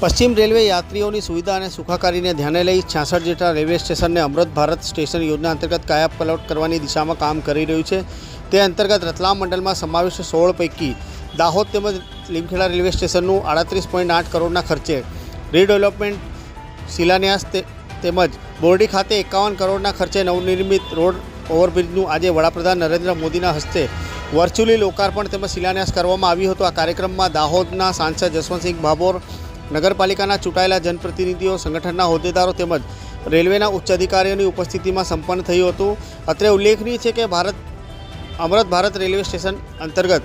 પશ્ચિમ રેલવે યાત્રીઓની સુવિધા અને સુખાકારીને ધ્યાને લઈ છાસઠ જેટલા રેલવે સ્ટેશનને અમૃત ભારત સ્ટેશન યોજના અંતર્ગત કાયાપલટ કરવાની દિશામાં કામ કરી રહ્યું છે. તે અંતર્ગત રતલામ મંડળમાં સમાવિષ્ટ સોળ પૈકી દાહોદ તેમજ લીમખેડા રેલવે સ્ટેશનનું આડત્રીસ પોઈન્ટ આઠ કરોડના ખર્ચે રીડેવલપમેન્ટ, શિલાન્યાસ તેમજ બોરડી ખાતે એકાવન કરોડના ખર્ચે નવનિર્મિત રોડ ઓવરબ્રિજનું આજે વડાપ્રધાન નરેન્દ્ર મોદીના હસ્તે વર્ચ્યુઅલી લોકાર્પણ તેમજ શિલાન્યાસ કરવામાં આવ્યું હતું. આ કાર્યક્રમમાં દાહોદના સાંસદ જસવંતસિંહ ભાભોર નગરપાલિકાના ચૂંટાયેલા જનપ્રતિનિધિઓ, સંગઠનના હોદ્દેદારો તેમજ રેલવેના ઉચ્ચ અધિકારીઓની ઉપસ્થિતિમાં સંપન્ન થયું હતું. અત્રે ઉલ્લેખનીય છે કે ભારત, અમૃત ભારત રેલવે સ્ટેશન અંતર્ગત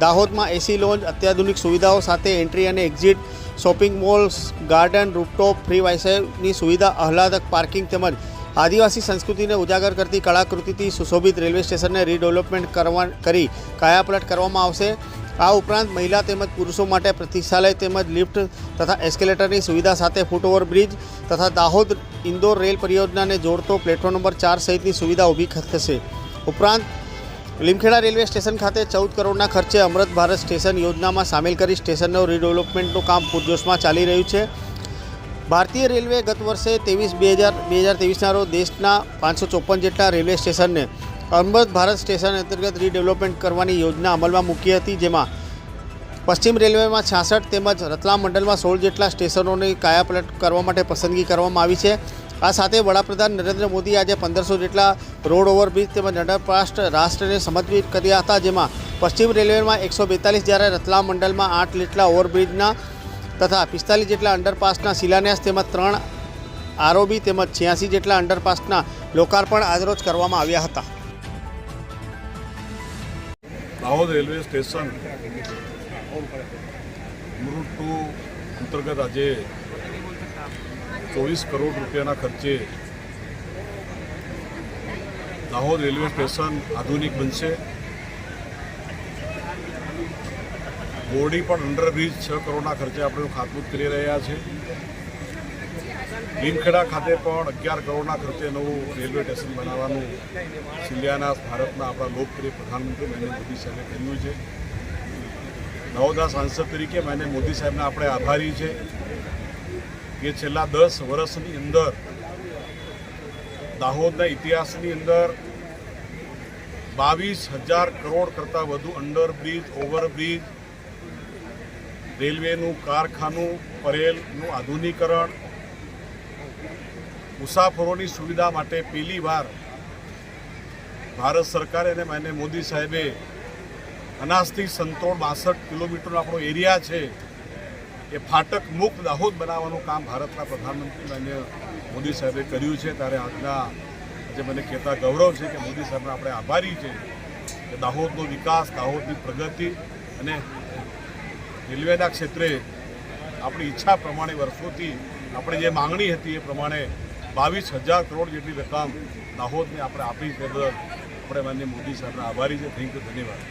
દાહોદમાં એસી લોન્જ, અત્યાધુનિક સુવિધાઓ સાથે એન્ટ્રી અને exit shopping malls, garden rooftop free વાઇફાઈની સુવિધા, આહલાદક પાર્કિંગ તેમજ આદિવાસી સંસ્કૃતિને ઉજાગર કરતી કળાકૃતિથી સુશોભિત રેલવે સ્ટેશનને રીડેવલપમેન્ટ કરવા કરી કાયાપલટ કરવામાં આવશે. આ ઉપરાંત મહિલા તેમજ પુરુષો માટે પ્રતિક્ષાલય તેમજ લિફ્ટ તથા એસ્કેલેટરની સુવિધા સાથે ફૂટઓવર બ્રિજ તથા દાહોદ ઇન્દોર રેલ પરિયોજનાને જોડતો પ્લેટફોર્મ નંબર ચાર સહિતની સુવિધા ઊભી થશે. ઉપરાંત, લીમખેડા રેલવે સ્ટેશન ખાતે ચૌદ કરોડના ખર્ચે અમૃત ભારત સ્ટેશન યોજનામાં સામેલ કરી સ્ટેશનનો રીડેવલપમેન્ટનું કામ પૂરજોશમાં ચાલી રહ્યું છે. ભારતીય રેલવે ગત વર્ષે ત્રેવીસ બે હજાર બે હજાર ત્રેવીસના રોજ દેશના પાંચસો ચોપન જેટલા રેલવે સ્ટેશનને અમૃત ભારત સ્ટેશન અંતર્ગત રીડેવલપમેન્ટ કરવાની યોજના અમલમાં મૂકી હતી, જેમાં પશ્ચિમ રેલવેમાં છાસઠ તેમજ રતલામ મંડળમાં સોળ જેટલા સ્ટેશનોની કાયાપલટ કરવા માટે પસંદગી કરવામાં આવી છે. આ સાથે વડાપ્રધાન નરેન્દ્ર મોદી આજે પંદરસો જેટલા રોડ ઓવરબ્રિજ તેમજ અંડરપાસ્ટ રાષ્ટ્રને સમર્પિત કર્યા હતા, જેમાં પશ્ચિમ રેલવેમાં એકસો બેતાલીસ જ્યારે રતલામ મંડળમાં આઠ જેટલા ઓવરબ્રિજના તથા પિસ્તાલીસ જેટલા અંડરપાસના શિલાન્યાસ તેમજ ત્રણ આરઓબી તેમજ છ્યાસી જેટલા અંડરપાસના લોકાર્પણ આજરોજ કરવામાં આવ્યા હતા. દાહોદ રેલવે સ્ટેશન મુરુડ ટુ અંતર્ગત આજે ચોવીસ કરોડ રૂપિયાના ખર્ચે દાહોદ રેલવે સ્ટેશન આધુનિક બનશે બોરડી પણ અંડરબ્રિજ છ કરોડના ખર્ચે આપણે એનું ખાતમુહૂર્ત કરી રહ્યા છે લીમખેડા ખાતે પણ અગિયાર કરોડના ખર્ચે નવું રેલવે સ્ટેશન બનાવવાનું શિલ્યાનાસ ભારતના આપણા લોકપ્રિય પ્રધાનમંત્રી નરેન્દ્ર મોદી સાહેબે કર્યું છે. નવોદા સાંસદ તરીકે મને મોદી સાહેબને આપણે આભારી છે કે છેલ્લા દસ વર્ષની અંદર, દાહોદના ઇતિહાસની અંદર બાવીસ હજાર કરોડ કરતાં વધુ અંડરબ્રિજ, ઓવરબ્રિજ, રેલવેનું, કારખાનું, પરેલનું આધુનિકરણ મુસાફરોની સુવિધા માટે પહેલી વાર ભારત સરકારે અને માન્ય મોદી સાહેબે અનાજથી સંતોળ બાસઠ કિલોમીટરનો આપણો એરિયા છે, એ ફાટક મુક્ત દાહોદ બનાવવાનું કામ ભારતના પ્રધાનમંત્રી માન્ય મોદી સાહેબે કર્યું છે. ત્યારે આજના આજે મને કહેતા ગૌરવ છે કે મોદી સાહેબના આપણે આભારી છે કે દાહોદનો વિકાસ, દાહોદની પ્રગતિ અને રેલવેના ક્ષેત્રે આપણી ઈચ્છા પ્રમાણે વર્ષોથી આપણે જે માંગણી હતી એ પ્રમાણે બાવીસ હજાર કરોડ જેટલી રકમ દાહોદને આપણે આપી તે બદલ આપણે માન્ય મોદી સાહેબના આભારી છે. થેન્ક યુ ધન્યવાદ.